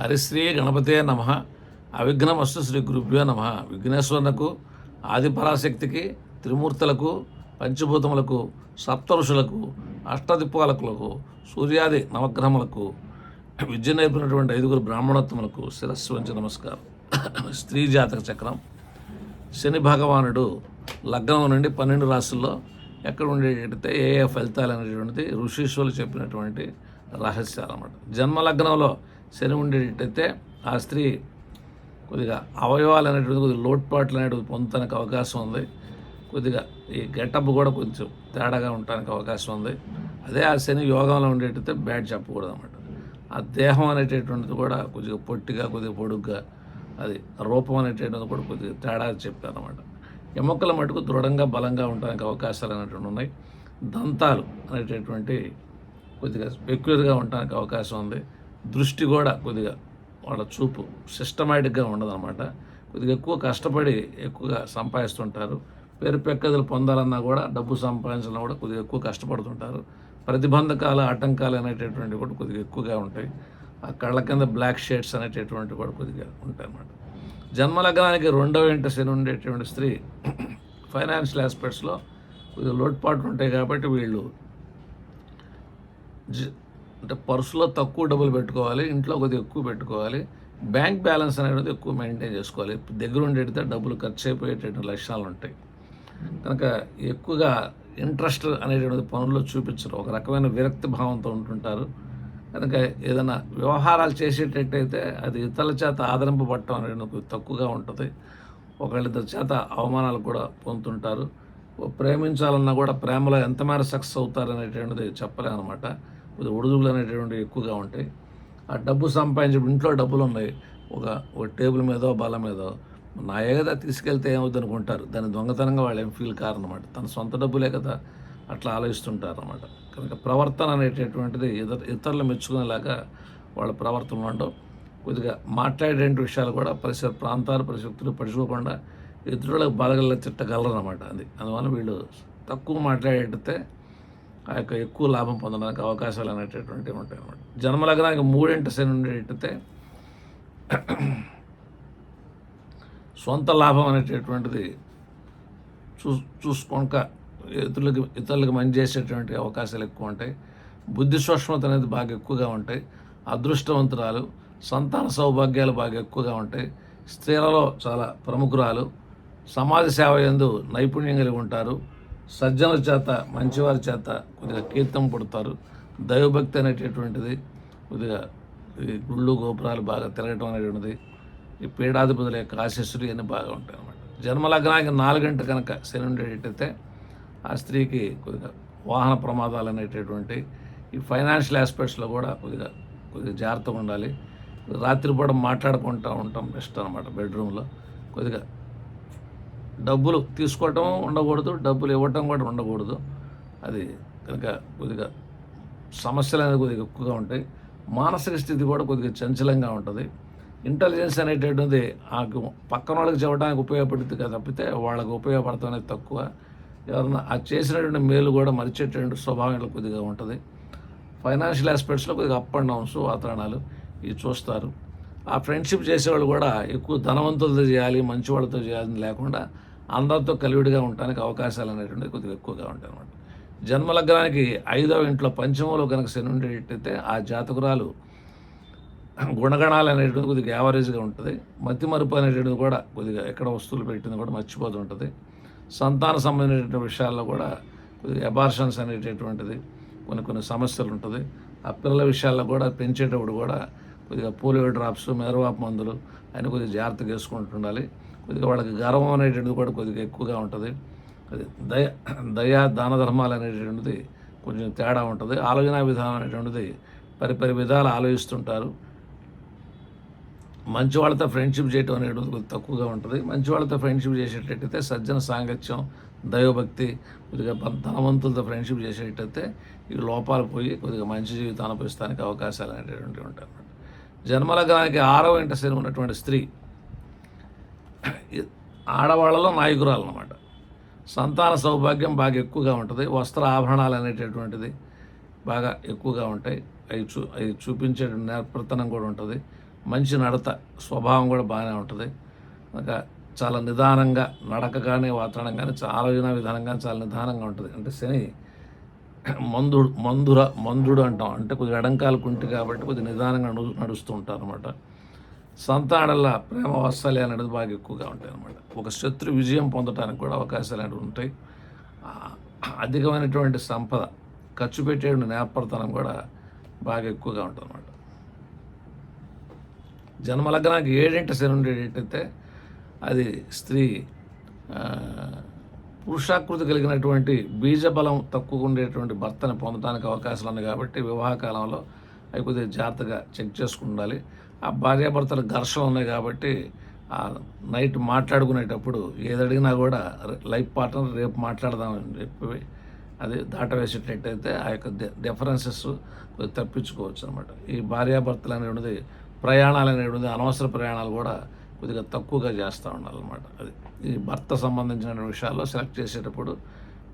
హరిశ్రీ గణపతే నమ. అవిఘ్నమస్తు శ్రీ గురుభ్యో నమ. విఘ్నేశ్వరునకు ఆదిపరాశక్తికి త్రిమూర్తులకు పంచభూతములకు సప్తఋషులకు అష్టదిప్పాలకులకు సూర్యాది నవగ్రహములకు విద్య నేర్పినటువంటి ఐదుగురు బ్రాహ్మణోత్తములకు శిరస్సు వంచి నమస్కారం. స్త్రీ జాతక చక్రం. శని భగవానుడు లగ్నం నుండి పన్నెండు రాసుల్లో ఎక్కడ ఉండేటైతే ఏ ఏ ఫలితాలు అనేటువంటిది ఋషీశ్వరులు చెప్పినటువంటి రహస్యాలు అన్నమాట. జన్మ లగ్నంలో శని ఉండేటట్టయితే ఆ స్త్రీ కొద్దిగా అవయవాలు అనేటువంటి కొద్దిగా లోటుపాట్లు అనేటివి పొందడానికి అవకాశం ఉంది. కొద్దిగా ఈ గెటప్ కూడా కొంచెం తేడాగా ఉండడానికి అవకాశం ఉంది. అదే ఆ శని యోగంలో ఉండేటైతే బ్యాడ్ చెప్పకూడదు అనమాట ఆ దేహం అనేటటువంటిది కూడా కొద్దిగా పొట్టిగా కొద్దిగా పొడుగ్గా అది రూపం అనేటటువంటిది కూడా కొద్దిగా తేడా చెప్పాను అనమాట ఎముకల మటుకు దృఢంగా బలంగా ఉండడానికి అవకాశాలు అనేటువంటి ఉన్నాయి. దంతాలు అనేటటువంటి కొద్దిగా పెక్యులర్గా ఉండడానికి అవకాశం ఉంది. దృష్టి కూడా కొద్దిగా వాళ్ళ చూపు సిస్టమేటిక్గా ఉండదన్నమాట. కొద్దిగా ఎక్కువ కష్టపడి ఎక్కువగా సంపాదిస్తుంటారు. పేరు పెక్కదలు పొందాలన్నా కూడా డబ్బు సంపాదించాలన్నా కూడా కొద్దిగా ఎక్కువ కష్టపడుతుంటారు. ప్రతిబంధకాలు ఆటంకాలు అనేటటువంటివి కూడా కొద్దిగా ఎక్కువగా ఉంటాయి. ఆ కళ్ళ కింద బ్లాక్ షేడ్స్ అనేటటువంటివి కూడా కొద్దిగా ఉంటాయి అన్నమాట జన్మలగ్నానికి రెండవ ఇంట శని ఉండేటువంటి స్త్రీ ఫైనాన్షియల్ ఆస్పెక్ట్స్లో కొద్దిగా లోటుపాట్లు ఉంటాయి కాబట్టి వీళ్ళు అంటే పర్సులో తక్కువ డబ్బులు పెట్టుకోవాలి ఇంట్లో కొద్దిగా ఎక్కువ పెట్టుకోవాలి బ్యాంక్ బ్యాలెన్స్ అనేది ఎక్కువ మెయింటైన్ చేసుకోవాలి. దగ్గర ఉండేటితే డబ్బులు ఖర్చు అయిపోయేటటువంటి లక్షణాలు ఉంటాయి కనుక ఎక్కువగా ఇంట్రెస్ట్ అనేటువంటి పనుల్లో చూపించరు. ఒక రకమైన విరక్తి భావంతో ఉంటుంటారు. కనుక ఏదైనా వ్యవహారాలు చేసేటట్టయితే అది ఇతరుల చేత ఆదరింపబడటం అనేది తక్కువగా ఉంటుంది. ఒకళ్ళిద్దరి చేత అవమానాలు కూడా పొందుతుంటారు. ప్రేమించాలన్నా కూడా ప్రేమలో ఎంతమేర సక్సెస్ అవుతారు అనేటువంటిది చెప్పలేము అనమాట కొద్దిగా ఒడుదుగులు అనేటువంటివి ఎక్కువగా ఉంటాయి. ఆ డబ్బు సంపాదించి ఇంట్లో డబ్బులు ఉన్నాయి ఒక ఒక టేబుల్ మీదో బల మీదో. నాయే కదా తీసుకెళ్తే ఏమవుద్ది అనుకుంటారు దాని దొంగతనంగా వాళ్ళు ఏం ఫీల్ కారనమాట. తన సొంత డబ్బులే కదా అట్లా ఆలోచిస్తుంటారు అనమాట కనుక ప్రవర్తన అనేటటువంటిది ఇతర ఇతరులు మెచ్చుకునేలాగా వాళ్ళ ప్రవర్తన ఉండవు. కొద్దిగా మాట్లాడే విషయాలు కూడా పరిసర ప్రాంతాలు పరిశక్తులు పడుచుకోకుండా ఇతరులకు బలగల తిట్టగలరు అనమాట అది. అందువల్ల వీళ్ళు తక్కువ మాట్లాడేటైతే ఆ యొక్క ఎక్కువ లాభం పొందడానికి అవకాశాలు అనేటటువంటివి ఉంటాయి అన్నమాట. జన్మలగ్నానికి మూడింటి శని ఉండేటైతే సొంత లాభం అనేటటువంటిది చూ చూసుకోక ఇతరులకి ఇతరులకు మంచి చేసేటువంటి అవకాశాలు ఎక్కువ ఉంటాయి. బుద్ధి సూక్ష్మత అనేది బాగా ఎక్కువగా ఉంటాయి. అదృష్టవంతురాలు సంతాన సౌభాగ్యాలు బాగా ఎక్కువగా ఉంటాయి. స్త్రీలలో చాలా ప్రముఖురాలు. సమాజ సేవ యందు నైపుణ్యం కలిగి ఉంటారు. సజ్జనుల చేత మంచివారి చేత కొద్దిగా కీర్తం పుడతారు. దైవభక్తి అనేటటువంటిది కొద్దిగా ఈ గుళ్ళు గోపురాలు బాగా తిరగటం అనేటువంటిది. ఈ పీడాధిపతుల యొక్క ఆశస్సులు ఇవన్నీ బాగా ఉంటాయి అన్నమాట. జన్మలగ్నానికి నాలుగంట కనుక శని ఉండేటట్టయితే ఆ స్త్రీకి కొద్దిగా వాహన ప్రమాదాలు అనేటటువంటి ఈ ఫైనాన్షియల్ ఆస్పెక్ట్స్లో కూడా కొద్దిగా కొద్దిగా జాగ్రత్తగా ఉండాలి. రాత్రిపూట మాట్లాడుకుంటూ ఉంటాం బెస్ట్ అనమాట బెడ్రూమ్లో. కొద్దిగా డబ్బులు తీసుకోవటం ఉండకూడదు డబ్బులు ఇవ్వటం కూడా ఉండకూడదు. అది కనుక కొద్దిగా సమస్యలు అనేది కొద్దిగా ఎక్కువగా ఉంటాయి. మానసిక స్థితి కూడా కొద్దిగా చంచలంగా ఉంటుంది. ఇంటెలిజెన్స్ అనేటటువంటిది ఆ పక్కన వాళ్ళకి చెప్పడానికి ఉపయోగపడుతుంది కదా తప్పితే వాళ్ళకి ఉపయోగపడతాం అనేది తక్కువ. ఎవరన్నా ఆ చేసినటువంటి మేలు కూడా మరిచేటువంటి స్వభావం కొద్దిగా ఉంటుంది. ఫైనాన్షియల్ ఆస్పెక్ట్స్లో కొద్దిగా అప్ అండ్ డౌన్స్ వాతావరణాలు ఇవి చూస్తారు. ఆ ఫ్రెండ్షిప్ చేసేవాళ్ళు కూడా ఎక్కువ ధనవంతులతో చేయాలి మంచి వాళ్ళతో చేయాలని లేకుండా అందరితో కలివిడిగా ఉండడానికి అవకాశాలు అనేటువంటివి కొద్దిగా ఎక్కువగా ఉంటాయి అనమాట జన్మలగ్నానికి ఐదవ ఇంట్లో పంచమంలో కనుక శని ఉండేటట్టయితే ఆ జాతకురాలు గుణగణాలు అనేటువంటిది కొద్దిగా యావరేజ్గా ఉంటుంది. మతి మరుపు అనేటువంటిది కూడా కొద్దిగా ఎక్కడ వస్తువులు పెట్టింది కూడా మర్చిపోతూ ఉంటుంది. సంతాన సంబంధించిన విషయాల్లో కూడా కొద్దిగా అబార్షన్స్ అనేటటువంటిది కొన్ని కొన్ని సమస్యలు ఉంటుంది. ఆ పిల్లల విషయాల్లో కూడా పెంచేటప్పుడు కూడా కొద్దిగా పోలియో డ్రాప్స్ మెరవాపు మందులు అని కొద్దిగా జాగ్రత్తగా వేసుకుంటుండాలి. కొద్దిగా వాళ్ళకి గర్వం అనేటువంటిది కూడా కొద్దిగా ఎక్కువగా ఉంటుంది. అది దయ దయా దాన ధర్మాలు అనేటువంటిది కొంచెం తేడా ఉంటుంది. ఆలోచన విధానం అనేటువంటిది పరిపరి విధాలు ఆలోచిస్తుంటారు. మంచి వాళ్ళతో ఫ్రెండ్షిప్ చేయటం అనేటువంటిది కొద్దిగా తక్కువగా ఉంటుంది. మంచి వాళ్ళతో ఫ్రెండ్షిప్ చేసేటట్టయితే సజ్జన సాంగత్యం దైవభక్తి కొద్దిగా ధనవంతులతో ఫ్రెండ్షిప్ చేసేటట్టయితే ఈ లోపాలు పోయి కొద్దిగా మంచి జీవితం అనుభవిస్తానికి అవకాశాలు అనేటువంటివి ఉంటాయి. జన్మలగ్నానికి ఆరవ ఇంట శని ఉన్నటువంటి స్త్రీ ఆడవాళ్ళలో నాయకురాలు అనమాట సంతాన సౌభాగ్యం బాగా ఎక్కువగా ఉంటుంది. వస్త్ర ఆభరణాలు అనేటటువంటిది బాగా ఎక్కువగా ఉంటాయి. అవి చూ అవి చూపించే నేర్పతనం కూడా ఉంటుంది. మంచి నడత స్వభావం కూడా బాగానే ఉంటుంది. ఇంకా చాలా నిదానంగా నడక కానీ వాతావరణం కానీ చాలా ఆలోచన విధానం కానీ చాలా నిదానంగా ఉంటుంది. అంటే శని మందుడు మందుర మందుడు అంటాం. అంటే కొద్దిగా ఎడంకాలు కుంటి కాబట్టి కొద్దిగా నిదానంగా నడు నడుస్తూ ఉంటారు అనమాట సంతానంలో ప్రేమ వాత్సల్యాలు అనేది బాగా ఎక్కువగా ఉంటాయి అనమాట ఒక శత్రు విజయం పొందడానికి కూడా అవకాశాలు అనేవి ఉంటాయి. అధికమైనటువంటి సంపద ఖర్చు పెట్టే నేపథ్యం కూడా బాగా ఎక్కువగా ఉంటుంది అనమాట జన్మలగ్నానికి ఏడింట శని ఉండేటైతే అది స్త్రీ పురుషాకృతి కలిగినటువంటి బీజబలం తక్కువ ఉండేటువంటి భర్తను పొందడానికి అవకాశాలు ఉన్నాయి కాబట్టి వివాహ కాలంలో అవి కొద్దిగా జాగ్రత్తగా చెక్ చేసుకుని ఉండాలి ఆ భార్యాభర్తల ఘర్షణలు ఉన్నాయి కాబట్టి ఆ నైట్ మాట్లాడుకునేటప్పుడు ఏదడిగినా కూడా లైఫ్ పార్ట్నర్ రేపు మాట్లాడదామని చెప్పి అది దాటవేసేటట్టయితే ఆ యొక్క డిఫరెన్సెస్ తప్పించుకోవచ్చు అనమాట ఈ భార్యాభర్తలు అనేటువంటిది ప్రయాణాలు అనేటువంటిది అనవసర ప్రయాణాలు కూడా కొద్దిగా తక్కువగా చేస్తూ ఉండాలన్నమాట. అది ఈ భర్త సంబంధించిన విషయాల్లో సెలెక్ట్ చేసేటప్పుడు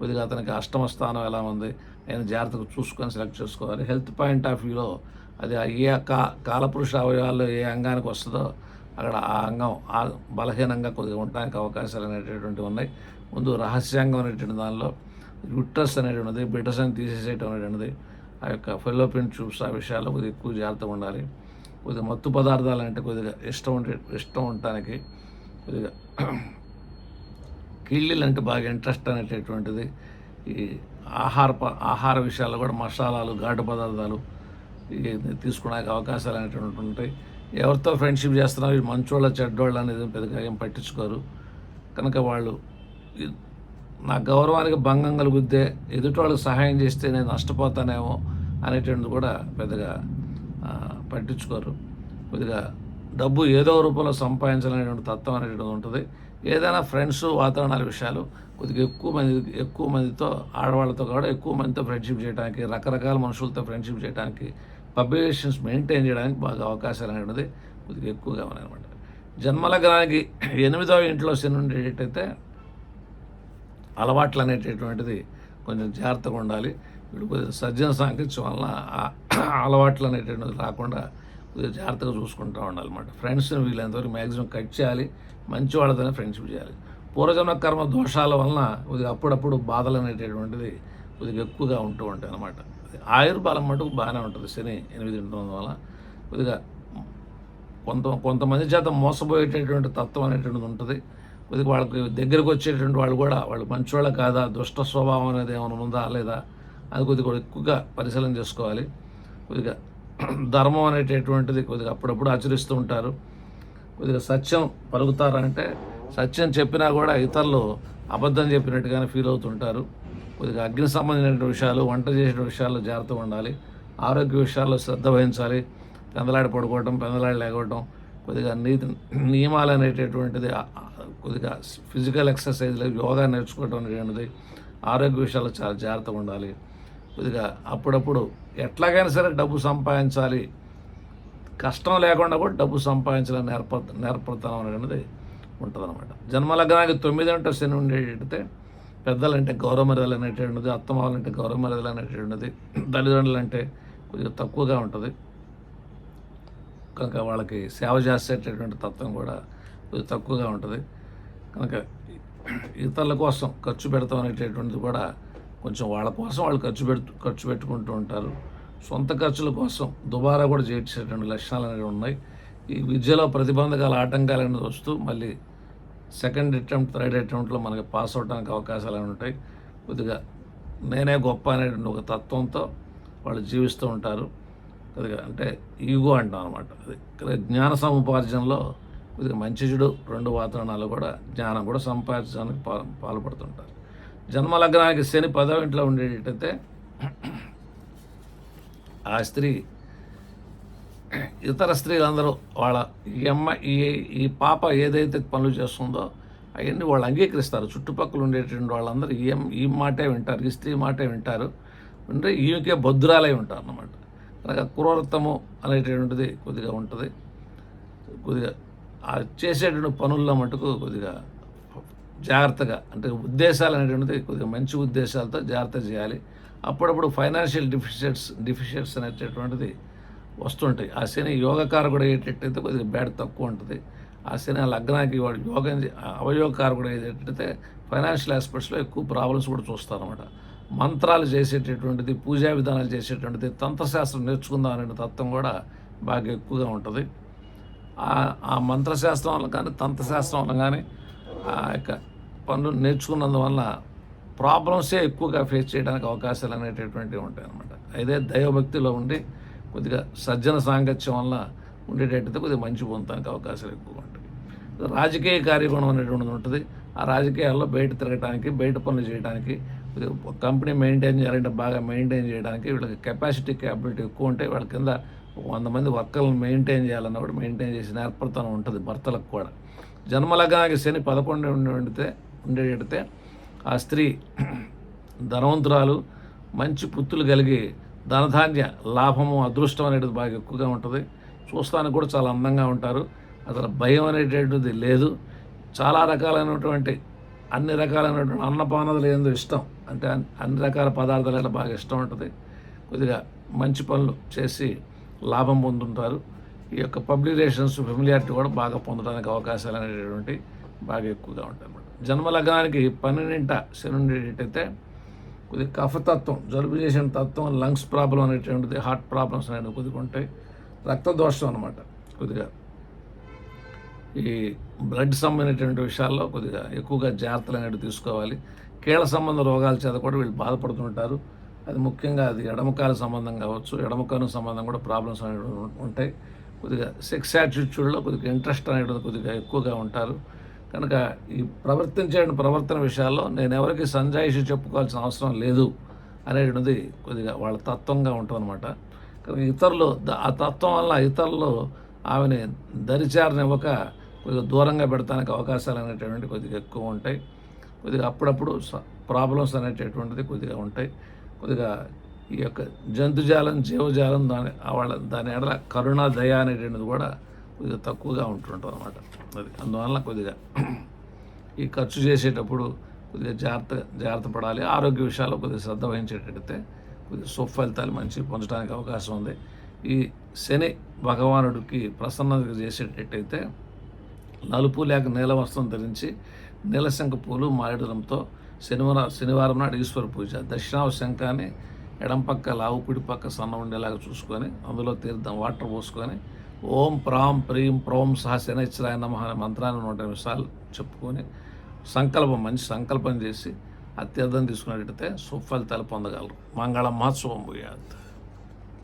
కొద్దిగా అతనికి అష్టమ స్థానం ఎలా ఉంది ఆయన జాగ్రత్తగా చూసుకొని సెలెక్ట్ చేసుకోవాలి. హెల్త్ పాయింట్ ఆఫ్ వ్యూలో అది ఆ ఏ కా కాలపురుష అవయవాల్లో ఏ అంగానికి వస్తుందో అక్కడ ఆ అంగం ఆ బలహీనంగా కొద్దిగా ఉండడానికి అవకాశాలు అనేటటువంటివి ఉన్నాయి. ముందు రహస్యాంగం అనేటువంటి దానిలో యుట్రస్ అనేటువంటిది బిటస్ అని తీసేసేయటం అనేటువంటిది ఆ యొక్క ఫెలోపిన్ ట్యూబ్స్ ఆ విషయాల్లో కొద్దిగా ఎక్కువ జాగ్రత్తగా ఉండాలి. కొద్దిగా మత్తు పదార్థాలు అంటే కొద్దిగా ఇష్టం ఉంటే ఇష్టం ఉండటానికి కొద్దిగా కిళ్ళీలు అంటే బాగా ఇంట్రెస్ట్ అనేటటువంటిది. ఈ ఆహార ప ఆహార విషయాల్లో కూడా మసాలాలు ఘాటు పదార్థాలు ఇవి తీసుకోవడానికి అవకాశాలు అనేటువంటి ఉంటాయి. ఎవరితో ఫ్రెండ్షిప్ చేస్తున్నా వీళ్ళు మంచోళ్ళ చెడ్డోళ్ళు అనేది పెద్దగా ఏం పట్టించుకోరు. కనుక వాళ్ళు నా గౌరవానికి భంగం కలుగుద్దే ఎదుటి వాళ్ళకి సహాయం చేస్తే నేను నష్టపోతానేమో అనేటువంటిది కూడా పెద్దగా పట్టించుకోరు. కొద్దిగా డబ్బు ఏదో రూపంలో సంపాదించాలనేటువంటి తత్వం అనేటువంటిది ఉంటుంది. ఏదైనా ఫ్రెండ్స్ వాతావరణాల విషయాలు కొద్దిగా ఎక్కువ మంది ఎక్కువ మందితో ఆడవాళ్ళతో కూడా ఎక్కువ మందితో ఫ్రెండ్షిప్ చేయడానికి రకరకాల మనుషులతో ఫ్రెండ్షిప్ చేయడానికి పబ్లికేషన్స్ మెయింటైన్ చేయడానికి బాగా అవకాశాలు అనేటువంటిది కొద్దిగా ఎక్కువగా ఉన్నాయన్నమాట. జన్మలగ్నానికి ఎనిమిదవ ఇంట్లో శని ఉండేటైతే అలవాట్లు అనేటటువంటిది కొంచెం జాగ్రత్తగా ఉండాలి. సజ్జన సాంకేత్యం వల్ల అలవాట్లు అనేటువంటిది రాకుండా కొద్దిగా జాగ్రత్తగా చూసుకుంటూ ఉండాలన్నమాట. ఫ్రెండ్స్ని వీళ్ళంతవరకు మ్యాక్సిమం కట్ చేయాలి. మంచి వాళ్ళతోనే ఫ్రెండ్షిప్ చేయాలి. పూర్వజన్మ కర్మ దోషాల వలన కొద్దిగా అప్పుడప్పుడు బాధలు అనేటటువంటిది కొద్దిగా ఎక్కువగా ఉంటూ ఉంటాయి అన్నమాట. ఆయుర్బలం మటుకు బాగానే ఉంటుంది. శని ఎనిమిది ఉండడం వల్ల కొద్దిగా కొంత కొంతమంది చేత మోసపోయేటటువంటి తత్వం అనేటువంటిది ఉంటుంది. కొద్దిగా వాళ్ళకి దగ్గరకు వచ్చేటువంటి వాళ్ళు కూడా వాళ్ళు మంచివాళ్ళ కాదా? దుష్ట స్వభావం అనేది ఏమైనా ఉందా లేదా? అది కొద్దిగా ఎక్కువగా పరిశీలన చేసుకోవాలి. కొద్దిగా ధర్మం అనేటటువంటిది కొద్దిగా అప్పుడప్పుడు ఆచరిస్తూ ఉంటారు. కొద్దిగా సత్యం పలుకుతారంటే సత్యం చెప్పినా కూడా ఇతరులు అబద్ధం చెప్పినట్టుగానే ఫీల్ అవుతుంటారు. కొద్దిగా అగ్ని సంబంధించిన విషయాలు వంట చేసిన విషయాల్లో జాగ్రత్తగా ఉండాలి. ఆరోగ్య విషయాల్లో శ్రద్ధ వహించాలి. పెందలాడి పడుకోవటం పెందలాడి లేకపోవటం కొద్దిగా నీతి నియమాలు అనేటటువంటిది కొద్దిగా ఫిజికల్ ఎక్సర్సైజ్లు యోగా నేర్చుకోవటం అనేటువంటిది ఆరోగ్య విషయాల్లో చాలా జాగ్రత్తగా ఉండాలి. కొద్దిగా అప్పుడప్పుడు ఎట్లాగైనా సరే డబ్బు సంపాదించాలి. కష్టం లేకుండా కూడా డబ్బు సంపాదించాలని నేర్ప నేర్పడతాం అనేది ఉంటుంది అనమాట జన్మలగ్నానికి తొమ్మిది అంటే శని ఉండేటైతే పెద్దలంటే గౌరవ మర్యాదలు అనేటువంటిది అత్తమాలంటే గౌరవ మర్యాదలు అనేటువంటిది తల్లిదండ్రులు అంటే కొద్దిగా తక్కువగా ఉంటుంది. కనుక వాళ్ళకి సేవ చేసేటటువంటి తత్వం కూడా కొద్దిగా తక్కువగా ఉంటుంది. కనుక ఇతరుల కోసం ఖర్చు పెడతాం అనేటటువంటిది కూడా కొంచెం వాళ్ళ కోసం వాళ్ళు ఖర్చు పెట్టు ఖర్చు పెట్టుకుంటూ ఉంటారు. సొంత ఖర్చుల కోసం దుబారా కూడా చేసేటువంటి లక్షణాలు అనేవి ఉన్నాయి. ఈ విద్యలో ప్రతిబంధకాలు ఆటంకాలు అనేది వస్తూ మళ్ళీ సెకండ్ అటెంప్ట్ థర్డ్ అటెంప్ట్లో మనకి పాస్ అవడానికి అవకాశాలు అనేవి ఉంటాయి. కొద్దిగా నేనే గొప్ప అనేటువంటి ఒక తత్వంతో వాళ్ళు జీవిస్తూ ఉంటారు. కొద్దిగా అంటే ఈగో అంటాం అనమాట అది. జ్ఞాన సముపార్జనలో కొద్దిగా మంచి చెడు రెండు వాతావరణాలు కూడా జ్ఞానం కూడా సంపాదించడానికి పాల్ పాల్పడుతుంటారు. జన్మలగ్నానికి శని పదవ ఇంట్లో ఉండేటైతే ఆ స్త్రీ ఇతర స్త్రీలందరూ వాళ్ళ ఈ అమ్మ ఈ ఈ పాప ఏదైతే పనులు చేస్తుందో అవన్నీ వాళ్ళు అంగీకరిస్తారు. చుట్టుపక్కల ఉండేటువంటి వాళ్ళందరూ ఈ ఈ మాటే వింటారు ఈ స్త్రీ మాటే వింటారు. అంటే ఈమెకే భద్రాలై ఉంటారు అన్నమాట. కనుక క్రూరత్వము అనేటటువంటిది కొద్దిగా ఉంటుంది. కొద్దిగా ఆ చేసేటువంటి పనుల్లో మటుకు కొద్దిగా జాగ్రత్తగా అంటే ఉద్దేశాలు అనేటువంటిది కొద్దిగా మంచి ఉద్దేశాలతో జాగ్రత్త చేయాలి. అప్పుడప్పుడు ఫైనాన్షియల్ డిఫిషియట్స్ డిఫిషియట్స్ అనేటటువంటిది వస్తుంటాయి. ఆ శని యోగకారకుడు అయ్యేటట్టయితే కొద్దిగా బ్యాడ్ తక్కువ ఉంటుంది. ఆ శని లగ్నానికి వాడు యోగం చే- అవయోగకారకుడు అయ్యేటట్టయితే ఫైనాన్షియల్ ఆస్పెక్ట్స్లో ఎక్కువ ప్రాబ్లమ్స్ కూడా చూస్తారన్నమాట. మంత్రాలు చేసేటటువంటిది పూజా విధానాలు చేసేటువంటిది తంత్రశాస్త్రం నేర్చుకుందాం అనే తత్వం కూడా బాగా ఎక్కువగా ఉంటుంది. ఆ- ఆ మంత్రశాస్త్రం వల్ల కానీ తంత్రశాస్త్రం వల్ల కానీ ఆ యొక్క పనులు నేర్చుకున్నందువల్ల ప్రాబ్లమ్సే ఎక్కువగా ఫేస్ చేయడానికి అవకాశాలు అనేటటువంటివి ఉంటాయి అనమాట అదే దైవభక్తిలో ఉండి కొద్దిగా సజ్జన సాంగత్యం వల్ల ఉండేటట్టయితే కొద్దిగా మంచి పొందడానికి అవకాశాలు ఎక్కువగా ఉంటాయి. రాజకీయ కార్యగుణం అనేటువంటిది ఉంటుంది. ఆ రాజకీయాల్లో బయట తిరగడానికి బయట పనులు చేయడానికి కంపెనీ మెయింటైన్ చేయాలంటే బాగా మెయింటైన్ చేయడానికి వీళ్ళకి కెపాసిటీ క్యాపబిలిటీ ఎక్కువ ఉంటే వాళ్ళ కింద వంద మంది వర్కర్లను మెయింటైన్ చేయాలన్నప్పుడు మెయింటైన్ చేసిన ఏర్పడతనం ఉంటుంది భర్తలకు కూడా. జన్మలగ్నానికి శని పదకొండు ఉండి ఉండితే ఉండేటైతే ఆ స్త్రీ ధనవంతురాలు మంచి పుత్తులు కలిగి ధనధాన్య లాభము అదృష్టం అనేటిది బాగా ఎక్కువగా ఉంటుంది. చూస్తానికి కూడా చాలా అందంగా ఉంటారు. అసలు భయం అనేటటువంటిది లేదు. చాలా రకాలైనటువంటి అన్ని రకాలైనటువంటి అన్నపానదులు ఏందో ఇష్టం. అంటే అన్ని రకాల పదార్థాలు బాగా ఇష్టం ఉంటుంది. కొద్దిగా మంచి పనులు చేసి లాభం పొందుంటారు. ఈ యొక్క పబ్లిక్ రిలేషన్స్ ఫెమిలియారిటీ కూడా బాగా పొందడానికి అవకాశాలు అనేటటువంటి బాగా ఎక్కువగా ఉంటాయి. జన్మలగ్నానికి పన్నెండింట శని ఉండేటట్టయితే కొద్దిగా కఫతత్వం జలుబు చేసిన తత్వం లంగ్స్ ప్రాబ్లం అనేటువంటిది హార్ట్ ప్రాబ్లమ్స్ అనేవి కొద్దిగా ఉంటాయి. రక్తదోషం అనమాట కొద్దిగా. ఈ బ్లడ్ సంబంధించినటువంటి విషయాల్లో కొద్దిగా ఎక్కువగా జాగ్రత్తలు అనేవి తీసుకోవాలి. కీళ్ళ సంబంధ రోగాల చేత కూడా వీళ్ళు బాధపడుతుంటారు. అది ముఖ్యంగా అది ఎడమకాల సంబంధం కావచ్చు ఎడమకాల సంబంధం కూడా ప్రాబ్లమ్స్ అనేవి ఉంటాయి. కొద్దిగా సెక్స్ యాటిట్యూడ్లో కొద్దిగా ఇంట్రెస్ట్ అనేది కొద్దిగా ఎక్కువగా ఉంటారు. కనుక ఈ ప్రవర్తించే ప్రవర్తన విషయాల్లో నేను ఎవరికి సంజాయిషి చెప్పుకోవాల్సిన అవసరం లేదు అనేటువంటిది కొద్దిగా వాళ్ళ తత్వంగా ఉంటుందన్నమాట. కనుక ఇతరులు ఆ తత్వం వల్ల ఇతరులు ఆమెని దరిచారనివ్వక కొద్దిగా దూరంగా పెడతానికి అవకాశాలు అనేటటువంటి కొద్దిగా ఎక్కువ ఉంటాయి. కొద్దిగా అప్పుడప్పుడు ప్రాబ్లమ్స్ అనేటటువంటిది కొద్దిగా ఉంటాయి. కొద్దిగా ఈ యొక్క జంతుజాలం జీవజాలం దాని వాళ్ళ దాని ఎడల కరుణ దయ అనేటువంటిది కూడా కొద్దిగా తక్కువగా ఉంటుంటుంది అనమాట అది అందువల్ల కొద్దిగా ఈ ఖర్చు చేసేటప్పుడు కొద్దిగా జాగ్రత్త జాగ్రత్త పడాలి. ఆరోగ్య విషయాల్లో కొద్దిగా శ్రద్ధ వహించేటట్టయితే కొద్దిగా సుఫలితాలు మంచి పొందడానికి అవకాశం ఉంది. ఈ శని భగవానుడికి ప్రసన్నత చేసేటట్టయితే నలుపు లేక నీల వస్త్రం ధరించి నీలశంఖ పూలు మారేడులంతో శనివారం శనివారం నాడు ఈశ్వర పూజ. దక్షిణావ శంఖాన్ని ఎడం పక్క లావు కుడి పక్క సన్న ఉండేలాగా చూసుకొని అందులో తీర్థం వాటర్ పోసుకొని ఓం ప్రాం ప్రీం ప్రోం సహ శనిశ్చరాయ నమ అనే మంత్రాన్ని నూట నిమిషాలు చెప్పుకొని సంకల్పం మంచి సంకల్పం చేసి అత్యర్థం తీర్థం తీసుకున్నట్టయితే సుఫలితాలు పొందగలరు. మంగళ మహోత్సవం పోయాదు